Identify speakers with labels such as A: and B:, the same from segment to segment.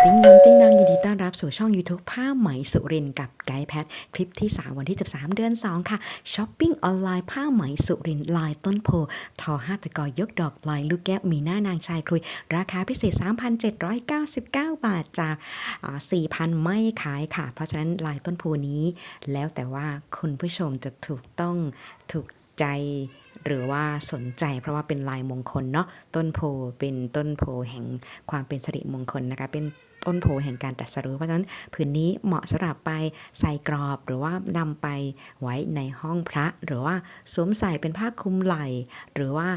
A: ติ้งนองติ้งนองยินดีต้อนรับสู่ช่อง YouTube ผ้าไหมสุรินกับไกด์แพทคลิปที่ 3 วันที่ 13 เดือน 2 ค่ะช้อปปิ้งออนไลน์ผ้าไหมสุรินลายต้นโพทอห้าตะกอยกดอกลายลูกแก้วมีหน้านางชายคุย ราคาพิเศษ 3,799 บาทจากอ่า4,000 ไม่ขายค่ะ เพราะฉะนั้นลายต้นโพนี้ แล้วแต่ว่าคุณผู้ชมจะถูกต้องถูกใจ หรือว่าสนใจเพราะว่าเป็นลายมงคลเนาะต้นโพเป็นต้นโพแห่งความเป็นสิริมงคลนะคะเป็นต้นโพแห่งการตรัสรู้ เพราะฉะนั้นผืนนี้เหมาะสำหรับไปใส่กรอบหรือว่านำไปไว้ในห้องพระ หรือว่าสวมใส่เป็นผ้าคลุมไหล่ หรือว่า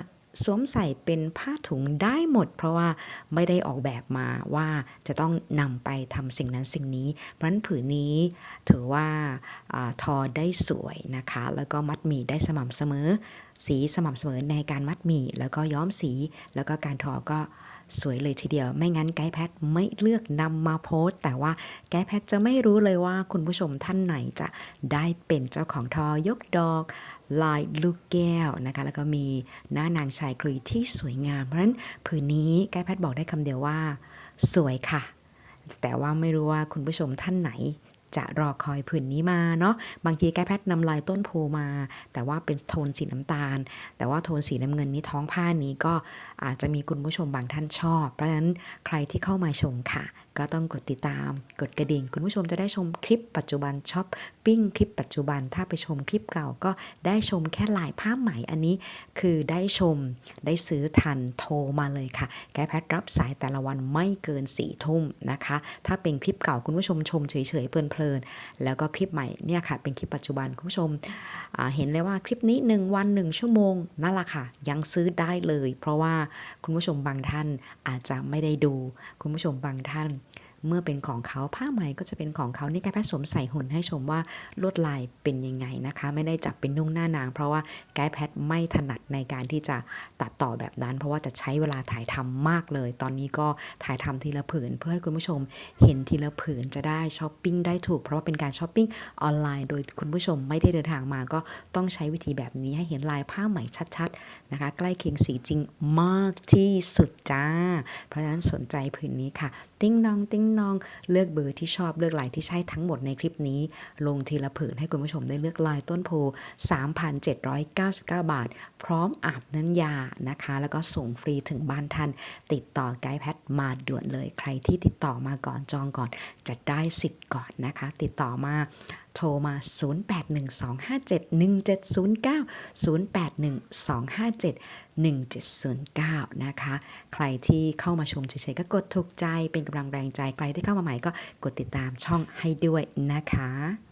A: สวมใส่เป็นผ้าถุงได้หมด เพราะว่าไม่ได้ออกแบบมาว่าจะต้องนำไปทำสิ่งนั้นสิ่งนี้เพราะนั้นผืนนี้ถือว่าอทอได้สวยนะคะ แล้วก็มัดหมี่ได้สม่ำเสมอ สีสม่ำเสมอในการมัดหมี่ แล้วก็ย้อมสีแล้วก็การทอก็ สวยเลยทีเดียว ไม่งั้นไกด์แพทไม่เลือกนำมาโพสแต่ว่าไกด์แพทจะไม่รู้เลยว่าคุณผู้ชมท่านไหนจะได้เป็นเจ้าของทอยกดอกลายลูกแก้วนะคะ แล้วก็มีหน้านางชายคลุยที่สวยงาม เพราะฉะนั้นผืนนี้ไกด์แพทบอกได้คำเดียวว่า สวยค่ะ แต่ว่าไม่รู้ว่าคุณผู้ชมท่านไหน จะรอคอยผืนนี้มาเนาะบางทีแก้แพทย์นำลายต้นโพมา แต่ว่าเป็นโทนสีน้ำตาล แต่ว่าโทนสีน้ำเงินนี้ท้องผ้านี้ก็อาจจะมีคุณผู้ชมบางท่านชอบ เพราะฉะนั้นใครที่เข้ามาชมค่ะ ก็ต้องกดติดตาม กดกระดิ่ง คุณผู้ชมจะได้ชมคลิปปัจจุบันช้อปปิ้งคลิปปัจจุบันถ้าไปชมคลิปเก่าก็ได้ชมแค่ลายผ้าไหมอันนี้ คือได้ชมได้ซื้อทันโทรมาเลยค่ะ แกแพทรับสายแต่ละวันไม่เกิน4ี่ทุ่มนะคะ ถ้าเป็นคลิปเก่าคุณผู้ชมชมเฉยๆเพลินๆแล้วก็คลิปใหม่เนี่ยค่ะ เป็นคลิปปัจจุบันคุณผู้ชมเห็นเลยว่าคลิปนี้ 1 วัน 1 ชั่วโมงนั่นแหละค่ะ ยังซื้อได้เลย เพราะว่าคุณผู้ชมบางท่านอาจจะไม่ได้ดู คุณผู้ชมบางท่าน เมื่อเป็นของเขาผ้าไหมก็จะเป็นของเขานี่แกแพทย์สวมใส่หุ่นให้ชมว่าลวดลายเป็นยังไงนะคะ ไม่ได้จับเป็นนุ่งหน้านาง เพราะว่าไกด์แพทย์ไม่ถนัดในการที่จะตัดต่อแบบนั้น เพราะว่าจะใช้เวลาถ่ายทำมากเลย ตอนนี้ก็ถ่ายทำทีละผืน เพื่อให้คุณผู้ชมเห็นทีละผืนจะได้ช้อปปิ้งได้ถูก เพราะว่าเป็นการช้อปปิ้งออนไลน์ โดยคุณผู้ชมไม่ได้เดินทางมา ก็ต้องใช้วิธีแบบนี้ให้เห็นลายผ้าไหมชัดๆนะคะ ใกล้เคียงสีจริงมากที่สุดจ้า เพราะฉะนั้นสนใจผืนนี้ค่ะ ติ้งนองติ้งนอง เลือกเบอร์ที่ชอบเลือกลายที่ใช่ทั้งหมดในคลิปนี้ ลงทีละผืนให้คุณผู้ชมได้เลือกลายต้นโพ 3,799 บาท พร้อมอาบน้ำยานะคะ แล้วก็ส่งฟรีถึงบ้านท่านติดต่อไกด์แพทมาด่วนเลย ใครที่ติดต่อมาก่อนจองก่อนจะได้สิทธิ์ก่อนนะคะ ติดต่อมา โทรมา 0812571709 0812571709 นะคะ ใครที่เข้ามาชมเฉยๆ ก็กดถูกใจเป็นกำลังแรงใจ ใครที่เข้ามาใหม่ก็กดติดตามช่องให้ด้วยนะคะ